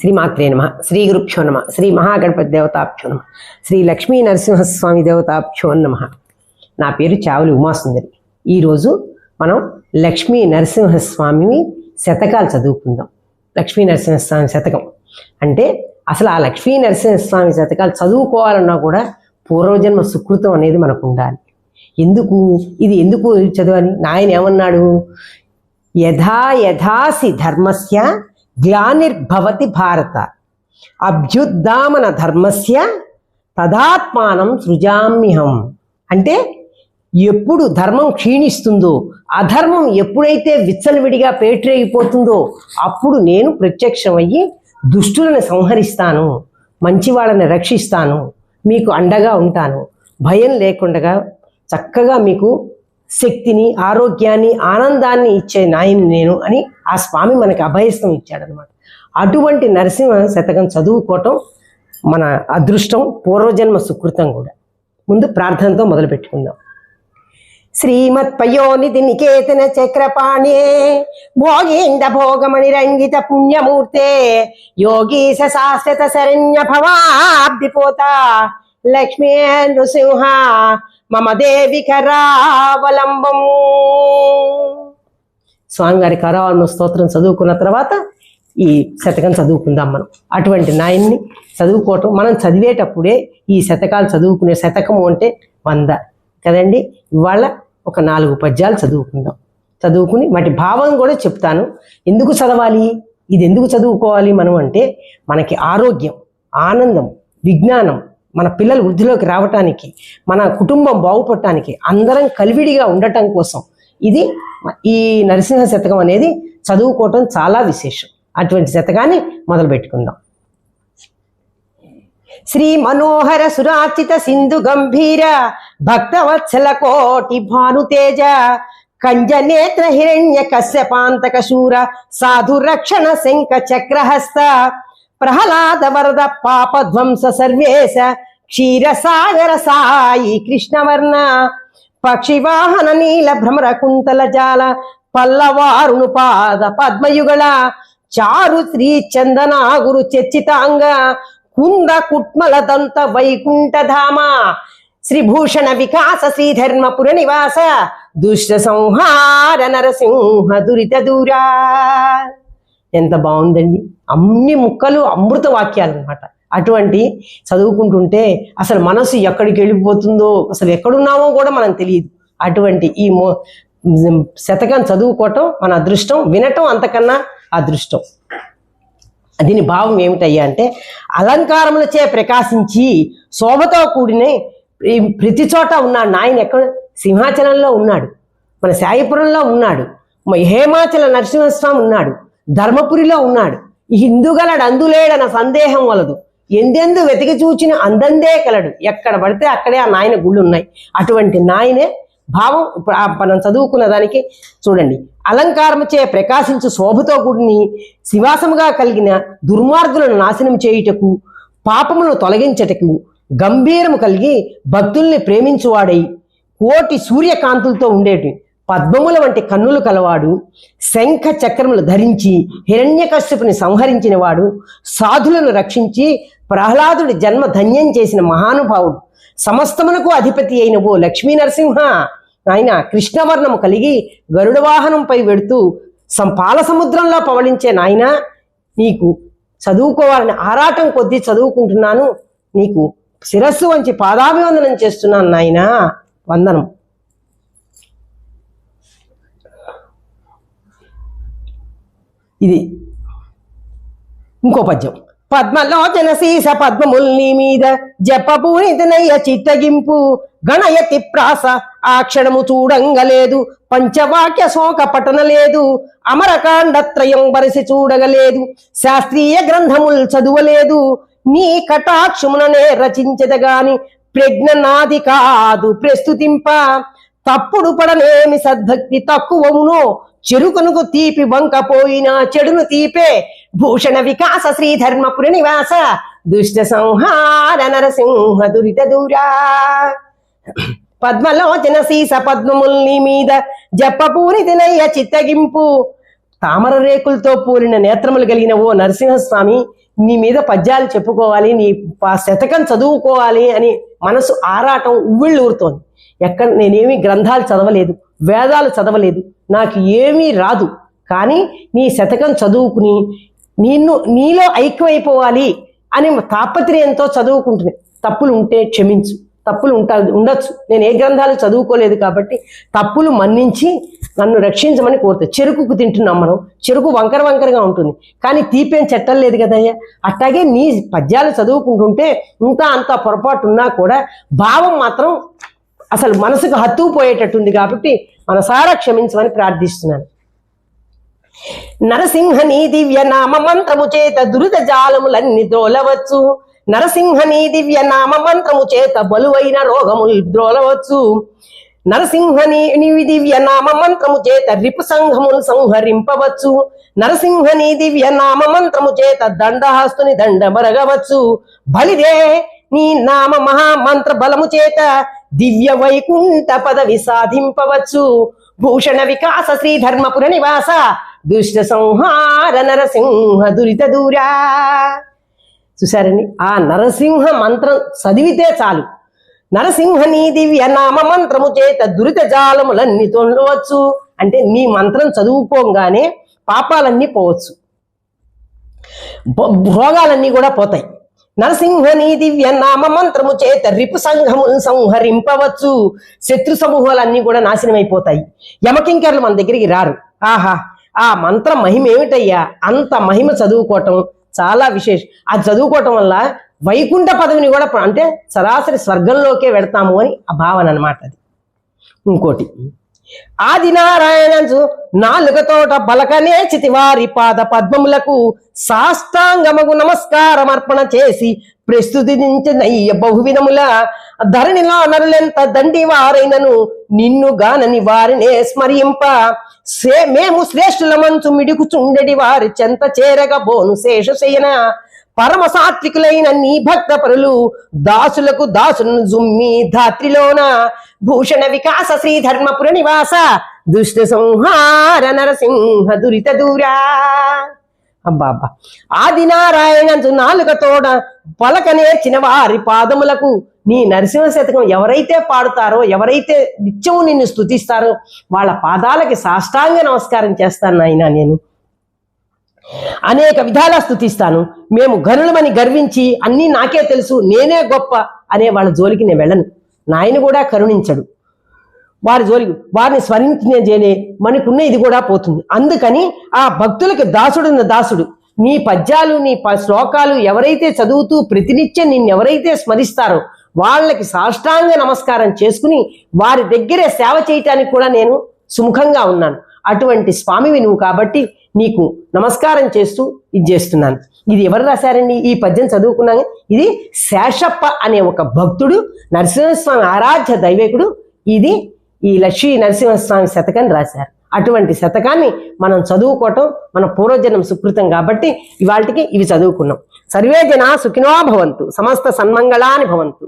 శ్రీమాత్రే నమ. శ్రీ గురుభ్యో నమ. శ్రీ మహాగణపతి దేవతాభ్యో నమ. శ్రీ లక్ష్మీ నరసింహస్వామి దేవతాభ్యో నమ. నా పేరు చావులి ఉమాసుందరి. ఈరోజు మనం లక్ష్మీ నరసింహస్వామిని శతకాలు చదువుకుందాం. లక్ష్మీ నరసింహస్వామి శతకం. అంటే అసలు ఆ లక్ష్మీ నరసింహస్వామి శతకాలు చదువుకోవాలన్నా కూడా పూర్వజన్మ సుకృతం అనేది మనకు ఉండాలి ఎందుకు? ఇది ఎందుకు చదవాలి? నాయన ఏమన్నాడు యథా యథాసి ధర్మస్య గ్లానిర్భవతి భారత. అభ్యుద్ధామన ధర్మస్య తదాత్మానం సృజామ్యహం. అంటే ఎప్పుడు ధర్మం క్షీణిస్తుందో అధర్మం ఎప్పుడైతే విచ్చలవిడిగా పేటరేగిపోతుందో అప్పుడు నేను ప్రత్యక్షమయ్యి దుష్టులను సంహరిస్తాను మంచి వాళ్ళని రక్షిస్తాను మీకు అండగా ఉంటాను. భయం లేకుండా చక్కగా మీకు శక్తిని ఆరోగ్యాన్ని ఆనందాన్ని ఇచ్చే నాయని నేను అని ఆ స్వామి మనకి అభయస్థం ఇచ్చాడనమాట. అటువంటి నరసింహ శతకం చదువుకోవటం మన అదృష్టం పూర్వజన్మ సుకృతం కూడా. ముందు ప్రార్థనతో మొదలు పెట్టుకుందాం. శ్రీమత్పయోనిధి నికేతన చక్రపాణే భోగేంద భోగమణి రంగిత పుణ్యమూర్తే యోగీశ శాశ్వత శరణ్య భవాబ్దిపోత లక్ష్మీ నృసింహ మమ దేవి కరావలంబము. స్వామివారి కరావాలను స్తోత్రం చదువుకున్న తర్వాత ఈ శతకం చదువుకుందాం మనం. అటువంటి నాయన్ని చదువుకోవటం మనం చదివేటప్పుడే ఈ శతకాలు చదువుకునే శతకము అంటే వంద. కదండి? ఇవాళ ఒక నాలుగు పద్యాలు చదువుకుందాం. చదువుకుని వాటి భావం కూడా చెప్తాను. ఎందుకు చదవాలి? ఇది ఎందుకు చదువుకోవాలి మనం అంటే మనకి ఆరోగ్యం ఆనందం విజ్ఞానం మన పిల్లలు వృద్ధిలోకి రావటానికి మన కుటుంబం బాగుపడటానికి అందరం కలివిడిగా ఉండటం కోసం. ఇది ఈ నరసింహ శతకం అనేది చదువుకోవటం చాలా విశేషం. అటువంటి శతకాన్ని మొదలు పెట్టుకుందాం. శ్రీ మనోహర సురాచిత సింధు గంభీర భక్తవత్సల కోటి భానుతేజ కంజ నేత్ర హిరణ్య కశ్యపాంతక శూర సాధు రక్షణ శంఖ చక్రహస్త ప్రహ్లాద వరద పాప ధ్వంస సర్వేశ క్షీర సాగర సాయి కృష్ణవర్ణ పక్షివాహన నీల భ్రమర కుంతల జాల పల్లవారును పాద పద్మయుగళ చారు శ్రీ చందనాగురు చర్చితాంగ కుంద కుట్మల దంత వైకుంఠధామ శ్రీభూషణ వికాస శ్రీధర్మపుర నివాస దుష్ట సంహార నరసింహ దురిత దూరా. ఎంత బాగుందండి. అన్ని ముక్కలు అమృత వాక్యాలు అనమాట అటువంటి చదువుకుంటుంటే అసలు మనసు ఎక్కడికి వెళ్ళిపోతుందో అసలు ఎక్కడున్నామో కూడా మనం తెలియదు. అటువంటి ఈ మో శతకం చదువుకోవటం మన అదృష్టం వినటం అంతకన్నా అదృష్టం. దీని భావం ఏమిటయ్యా అంటే అలంకారములచే ప్రకాశించి శోభతో కూడిన ఈ ప్రతి చోట ఉన్నాడు నాయన ఎక్కడ? సింహాచలంలో ఉన్నాడు. మన సాయిపురంలో ఉన్నాడు. మ- హేమాచల నరసింహస్వామి ఉన్నాడు. ధర్మపురిలో ఉన్నాడు. ఈ హిందూగలడు అందులేడన్న సందేహం వలదు. ఎందెందు వెతికి చూచిన అందందే కలడు. ఎక్కడ పడితే అక్కడే ఆ నాయన గుళ్ళు ఉన్నాయి అటువంటి నాయనే భావం ఇప్పుడు మనం చదువుకున్న దానికి చూడండి. అలంకారముచే ప్రకాశించు శోభతో కూడిని శివాసముగా కలిగిన దుర్మార్గులను నాశనం చేయుటకు పాపములను తొలగించటకు గంభీరము కలిగి భక్తుల్ని ప్రేమించువాడై కోటి సూర్యకాంతులతో ఉండేటి. పద్మముల వంటి కన్నులు కలవాడు శంఖ చక్రములు ధరించి హిరణ్యకశ్యపుని సంహరించిన వాడు సాధులను రక్షించి ప్రహ్లాదుడి జన్మ ధన్యం చేసిన మహానుభావుడు. సమస్తమునకు అధిపతి అయిన ఓ లక్ష్మీ నరసింహ ఆయన కృష్ణవర్ణము కలిగి గరుడ వాహనంపై వెడుతూ సంపాల సముద్రంలో పవళించే నాయన నీకు చదువుకోవాలని ఆరాటం కొద్దీ చదువుకుంటున్నాను నీకు శిరస్సు వంచి పాదాభివందనం చేస్తున్నాను నాయనా. వందనం. ఇది ఇంకో పద్యం. పద్మలోచన సీస పద్మముల్ని మీద జపపూరితనయ్య చిత్తగింపు గణయతి ప్రాస ఆ క్షణము చూడంగలేదు పంచవాక్య శోక పఠన లేదు అమరకాండత్రయం వరిసి చూడగలేదు శాస్త్రీయ గ్రంథముల్ చదువలేదు నీ కటాక్షముననే రచించదగాని ప్రజ్ఞ నాది కాదు ప్రస్తుతింప తప్పుడు పడనేమి సద్భక్తి తక్కువమునో చెరుకనుకు తీపి వంకపోయిన చెడును తీపే. భూషణ వికాస శ్రీధర్మపుర నివాస. దుష్ట సంహార నరసింహ దురిత దూరా. పద్మలోచన సీస పద్మముల్ని మీద జప్పపూరి తినయ్య చిత్తగింపు. తామర రేకులతో పూరిన నేత్రములు కలిగిన ఓ నరసింహస్వామి నీ మీద పద్యాలు చెప్పుకోవాలి నీ శతకం చదువుకోవాలి అని మనసు ఆరాటం ఉవ్విళ్ళు ఊరుతోంది ఎక్కడ నేనేమి గ్రంథాలు చదవలేదు. వేదాలు చదవలేదు. నాకు ఏమీ రాదు. కానీ నీ శతకం చదువుకుని నిన్ను నీలో ఐక్యమైపోవాలి అని తాపత్రయంతో చదువుకుంటుంది తప్పులు ఉంటే క్షమించు. తప్పులు ఉంటా ఉండొచ్చు. నేను ఏ గ్రంథాలు చదువుకోలేదు కాబట్టి తప్పులు మన్నించి నన్ను రక్షించమని కోరుతాయి చెరుకుకు తింటున్నాం మనం. చెరుకు వంకర వంకరగా ఉంటుంది. కానీ తీపేం చెట్టం లేదు కదయ్యా. అట్లాగే నీ పద్యాలు చదువుకుంటుంటే ఇంత అంత పొరపాటు ఉన్నా కూడా భావం మాత్రం అసలు మనసుకు హత్తుకుపోయేటట్టుంది కాబట్టి మనసారా క్షమించమని ప్రార్థిస్తున్నాను. నరసింహని దివ్య నామ మంత్రము చేత దురిత జాలములన్నీ ద్రోలవచ్చు. నరసింహని దివ్య నామ మంత్రము చేత బలువైన రోగములు ద్రోలవచ్చు. నరసింహని నీ దివ్య నామ మంత్రము చేత రిపు సంఘములు సంహరింపవచ్చు. నరసింహని దివ్య నామ మంత్రము చేత దండహస్తుని దండమరగవచ్చు. బలిదే నీ నామ మహామంత్ర బలము చేత దివ్య వైకుంఠ పదవి సాధింపవచ్చు. భూషణ వికాస శ్రీ ధర్మపుర నివాస దుష్ట సంహార నరసింహ దురిత దూరా. చూసారండి ఆ నరసింహ మంత్రం చదివితే చాలు. నరసింహ నీ దివ్య నామ మంత్రము చేత దురిత జాలములన్నీ తొండవచ్చు. అంటే నీ మంత్రం చదువుకోగానే పాపాలన్నీ పోవచ్చు. భో- భోగాలన్నీ కూడా పోతాయి. నరసింహని దివ్య నామ మంత్రము చేత రిపు సంఘములు సంహరింపవచ్చు. శత్రు సమూహాలన్నీ కూడా నాశనమైపోతాయి. యమకింకర్లు మన దగ్గరికి రారు. ఆహా ఆ మంత్ర మహిమ ఏమిటయ్యా అంత మహిమ చదువుకోవటం చాలా విశేషం. అది చదువుకోవటం వల్ల వైకుంఠ పదవిని కూడా అంటే సరాసరి స్వర్గంలోకే వెడతాము అని ఆ భావన అనమాట అది. ఇంకోటి ఆదినారాయణు నాలుగతోట బలకనే చితివారి పాద పద్మములకు సాష్టాంగమగు నమస్కారమర్పణ చేసి ప్రస్తుతించనయ్య బహువిధముల ధరణిలో నరులెంత దండి వారైనను నిన్ను గానని వారినే స్మరింప. సే మేము శ్రేష్ఠుల మంచు మిడుకుచుండెడి వారి చెంత చేరగ బోను శేషశయన. పరమ సాత్వికులైన నీ భక్త పరులు దాసులకు దాసులను జుమ్మి ధాత్రిలోన భూషణ వికాస శ్రీ ధర్మపుర నివాస దుష్ట సంహార నరసింహ దురిత దూరా. అబ్బా అబ్బా ఆదినారాయణ నాలుగతోడ పలక నేర్చిన వారి పాదములకు నీ నరసింహ శతకం ఎవరైతే పాడుతారో ఎవరైతే నిత్యము నిన్ను స్తుతిస్తారో వాళ్ళ పాదాలకి సాష్టాంగ నమస్కారం చేస్తాను నాయన నేను. అనేక విధాలా స్థుతిస్తాను మేము గనులమని గర్వించి అన్నీ నాకే తెలుసు నేనే గొప్ప అనే వాళ్ళ జోలికి నేను వెళ్ళను. నాయన కూడా కరుణించడు. వారి జోలికి వారిని స్మరించేనే మనకున్న ఇది కూడా పోతుంది. అందుకని ఆ భక్తులకి దాసుడున్న దాసుడు నీ పద్యాలు నీ ప- శ్లోకాలు ఎవరైతే చదువుతూ ప్రతినిత్యం నిన్ను ఎవరైతే స్మరిస్తారో వాళ్ళకి సాష్టాంగ నమస్కారం చేసుకుని వారి దగ్గరే సేవ చేయటానికి కూడా నేను సుముఖంగా ఉన్నాను. అటువంటి స్వామివి నువ్వు కాబట్టి నీకు నమస్కారం చేస్తూ ఇది చేస్తున్నాను. ఇది ఎవరు రాశారండి? ఈ పద్యం చదువుకున్నాను ఇది శేషప్ప అనే ఒక భక్తుడు నరసింహస్వామి ఆరాధ్య దైవేకుడు ఇది ఈ లక్ష్మీ నరసింహస్వామి శతకాన్ని రాశారు. అటువంటి శతకాన్ని మనం చదువుకోవటం మన పూర్వజన్మ సుకృతం కాబట్టి ఇవాళకి ఇవి చదువుకున్నాం. సర్వే జనా సుఖినో భవంతు సమస్త సన్మంగళాని భవంతు.